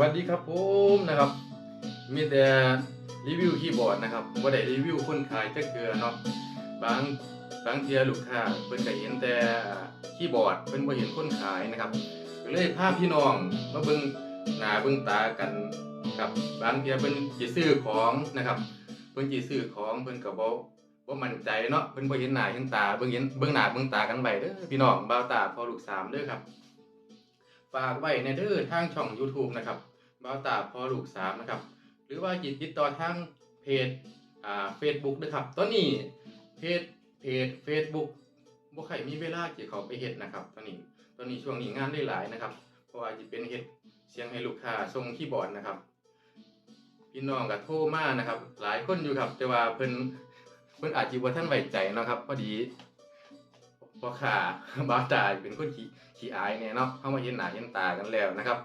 วัสดีครับผมนะครับ มีแต่รีวิวคีย์บอร์ดนะครับว่าได้รีวิวคนขายจักเกือเนาะบางบางเทียลูกค้าเพิ่นก็เห็นแต่คีย์บอร์ดเพิ่นบ่เห็นคนขายนะครับก็เลยพาพี่น้องมาเบิ่งหน้าเบิ่งตากันครับบางเทียเพิ่นสิซื้อของนะครับเพิ่นสิซื้อของเพิ่นก็บ่บ่มั่นใจเนาะเพิ่นบ่เห็นหน้าเห็นตาเบิ่งเห็นเบิ่งหน้าเบิ่งตากันไว้เด้อพี่น้องบ่าวตาพอลูกสามเด้อครับ ฝากไว้ในเด้อทางช่อง YouTube นะครับบ่าวตาพ่อลูกสามนะครับ หรือว่าจิตติดต่อทางเพจอ่า Facebook นะครับ ตอนนี้เพจเพจ Facebook บ่ใครมีเวลาที่เขาไปเฮ็ดนะครับ ตอนนี้ตอนนี้ช่วงนี้งานได้หลายนะครับ เพราะว่าจะเป็นเฮ็ดเสียงให้ลูกค้าส่งคีย์บอร์ดนะครับ พี่น้องก็โทรมานะครับ หลายคนอยู่ครับ แต่ว่าเพิ่นเพิ่นอาจจะบ่ทันไว้ใจนะครับพอดี พ่อค้าบ่าตาเป็นคนขี้ขี้อายแน่เนาะเฮามาเห็นหน้าเห็นตากันแล้วนะครับ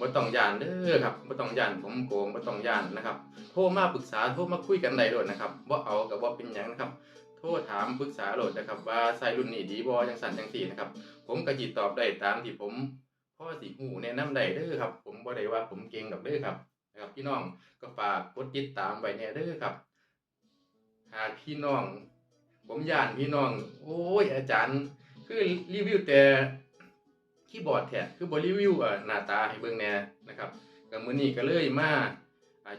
บ่ต้องย่านเด้อครับบ่ต้องย่านผมโกงบ่ต้องย่านนะครับ โทรมาปรึกษาโทรมาคุยกันได้โลดนะครับบ่เอาก็บ่เป็นหยังนะครับ โทรถามปรึกษาโลดนะครับ ว่าใส่รุ่นนี้ดีบ่จังซั่นจังซี่นะครับ ผมก็สิตอบได้ตามที่ผมพ่อสิฮู้แนะนำได้เด้อครับ ผมบ่ได้ว่าผมเก่งดอกเด้อครับนะครับ พี่น้องก็ฝากกดติดตามไว้แน่เด้อครับหากพี่น้อง ผมย่านพี่น้อง โอ้ย อาจารย์ คือรีวิวแต่คีย์บอร์ดแท้คือบรีวิวอ่อหน้าตาให้เบิ่งแน่นะครับก็มื้อนี้ก็เลยมา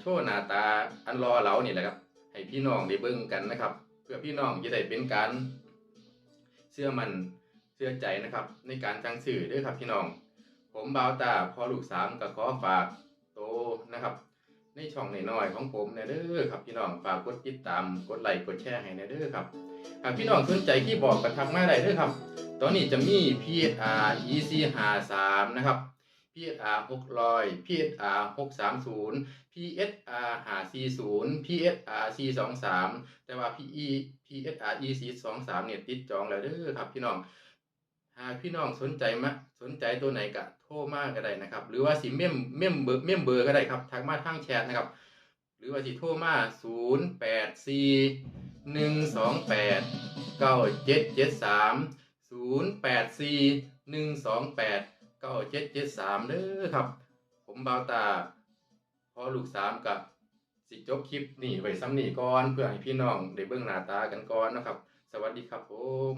โชว์หน้าตาอันรอเหลานี่แหละครับ ให้พี่น้องได้เบิ่งกันนะครับ เพื่อพี่น้องจะได้เป็นการเชื่อมันเชื่อใจนะครับ ในการจังสื่อด้วยครับพี่น้อง ผมบ่าวตาพอลูกสามก็ขอฝากโตนะครับ ในช่องน้อยๆของผมแน่เด้อครับพี่น้องฝากกดติดตามกดไลค์กดแชร์ให้แน่เด้อครับหากพี่น้องสนใจคีย์บอร์ดก็ทักมาได้เด้อครับ ตอนนี้จะมี PSR EC 53นะครับ PSR 600 PSR 630 PSR 540 PSR 423แต่ว่า PE PSR EC 23เนี่ยติดจองแล้วเด้อครับพี่น้อง พี่น้องสนใจมะสนใจตัวไหนก็โทรมาก็ได้นะครับ หรือว่าสิเมมเมมเบอร์เมมเบอร์ก็ได้ครับทักมาทางแชทนะครับ หรือว่าสิโทรมา084 128 9773 084 128 9773เด้อครับ ผมเบาตาพอลูกสามกับสิจบคลิปนี่ไว้ซ้ำนี่ก่อนเพื่อให้พี่น้องได้เบิ่งหน้าตากันก่อนนะครับ สวัสดีครับผม